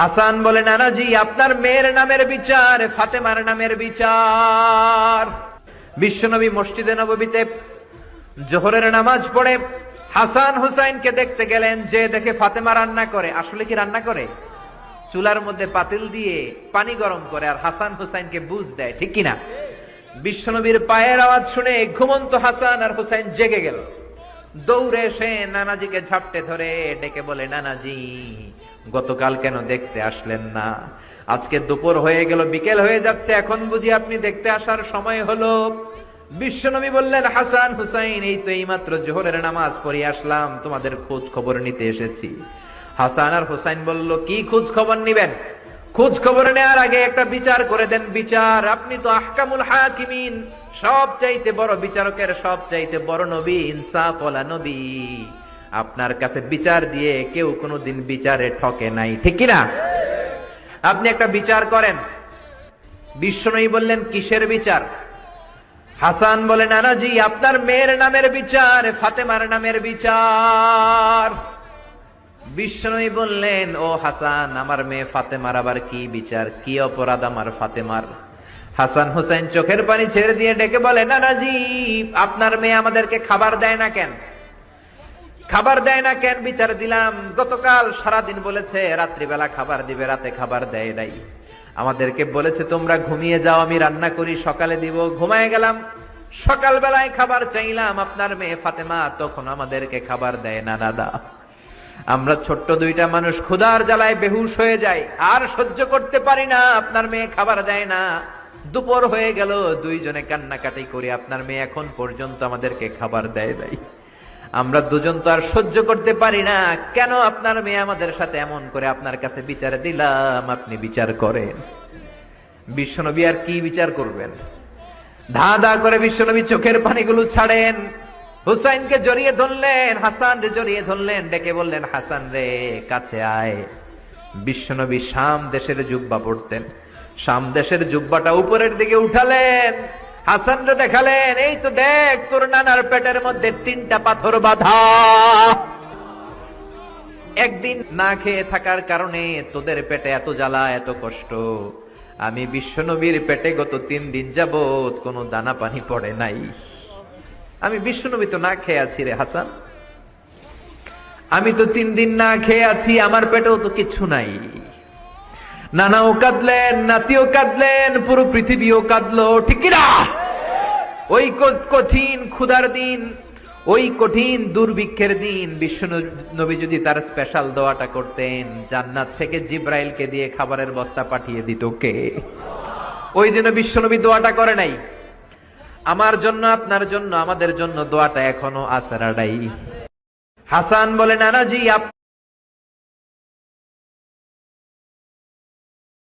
হাসান বলে, নানাজি, আপনার মেয়ের নামের বিচার, ফাতেমার নামের বিচার। বিশ্বনবী মসজিদে নববীতে জোহরের নামাজ পড়ে হাসান হুসাইনকে দেখতে গেলেন যে দেখে ফাতেমা রান্না করে। আসলে কি রান্না করে? চুলার মধ্যে পাতিল দিয়ে পানি গরম করে আর হাসান হুসাইনকে বুঝ দেয়, ঠিক কিনা? বিশ্বনবীর পায়ের আওয়াজ শুনে ঘুমন্ত হাসান আর হুসাইন জেগে গেল। দৌড়ে এসে নানাজিকে ঝাপটে ধরে ডেকে বলে, নানাজি গতকাল কেন দেখতে আসলেন না? আজকে দুপুর হয়ে গেল, বিকেল হয়ে যাচ্ছে, এখন বুঝি আপনি দেখতে আসার সময় হলো। বিশ্বনবী বললেন, হাসান হুসাইন, এই তো এইমাত্র জোহরের নামাজ পড়ে আসলাম, তোমাদের খোঁজ খবর নিতে এসেছি। হাসান আর হুসাইন বলল, কি খোঁজ খবর নিবেন? খোঁজ খবর নেওয়ার আগে একটা বিচার করে দেন, বিচার। আপনি তো আহকামুল হাকিমিন সব চাইতে বড় বিচারকের সব চাইতে বড় নবী ইনসাফ ওলা নবী। আপনার কাছে বিচার দিয়ে কেউ কোনো দিন বিচারে ঠকে নাই, ঠিক না আপনি একটা বিচার করেন। বিশ্বনবী বললেন, কিসের বিচার? হাসান বলে নানাজি আপনার মেয়ের নামের বিচার, ফাতেমার নামের বিচার। বিষ্ণুই বললেন, ও হাসান, আমার মেয়ে ফাতেমার আবার কি বিচার? কি অপরাধ আমার ফাতেমার? হাসান হোসেন চোখের পানি ছেড়ে দিয়ে ডেকে বলে নানাজি আপনার মেয়ে আমাদেরকে খাবার দেয় না কেন? খাবার দেয় না কেন? বিচার দিলাম। গতকাল সারাদিন বলেছে, রাত্রিবেলা খাবার দিবে, রাতে খাবার দেয় নাই। আমাদেরকে বলেছে, তোমরা ঘুমিয়ে যাও, আমি রান্না করি, সকালে দিব। ঘুমায় গেলাম। সকালবেলায় খাবার চাইলাম। আপনার মেয়ে ফাতেমা তখন আমাদেরকে খাবার দেয় না দাদা আমরা ছোট্ট দুইটা মানুষ, ক্ষুধার জ্বালায় বেহুশ হয়ে যাই। আর সহ্য করতে পারি না, আপনার মেয়ে খাবার দেয় না। দুপুর হয়ে গেল, দুইজনে কান্নাকাটি করে আপনার মেয়ে এখন পর্যন্ত আমাদেরকে খাবার দেয় নাই। আমরা দুজন তো আর সহ্য করতে পারি না। কেন আপনার মেয়ে আমাদের সাথে এমন করে আপনার কাছে বিচার দিলাম? আপনি বিচার করেন। বিশ্বনবী আর কি বিচার করবেন? ধা ধা করে বিশ্বনবী চোখের পানিগুলো ছাড়েন। হুসাইনকে জড়িয়ে ধরলেন হাসান রে জড়িয়ে ধরলেন, ডেকে বললেন, হাসান রে, কাছে আয়। বিশ্বনবী শাম দেশের জুব্বা পড়তেন। শাম দেশের জুব্বাটা উপরের দিকে উঠালেন। হাসান রে দেখালেন, এই তো দেখ, তোর নানার পেটের মধ্যে তিনটা পাথর বাঁধা। একদিন না খেয়ে থাকার কারণে তোদের পেটে এত জ্বালা, এত কষ্ট। আমি বিশ্বনবীর পেটে গত তিন দিন যাবৎ কোনো দানা পানি পড়ে নাই। আমি বিশ্বনবী তো না খেয়ে আছি রে হাসান। আমি তো তিন দিন না খেয়ে আছি, আমার পেটেও তো কিছু নাই। নানাও কাঁদলেন, নাতিও কাঁদলেন, পুরো পৃথিবীও কাঁদলো, ঠিক না ওই কঠিন ক্ষুধার দিন, ওই কঠিন দুর্ভিক্ষের দিন বিশ্ব নবী যদি তার স্পেশাল দোয়াটা করতেন, জান্নাত থেকে জিব্রাইলকে দিয়ে খাবারের বস্তা পাঠিয়ে দিত কে? ওই দিন বিশ্বনবী দোয়াটা করে নাই। আমার জন্য, আপনার জন্য, আমাদের জন্য দোয়াটা এখনও আসারাডাই হাসান বলে, নানাজি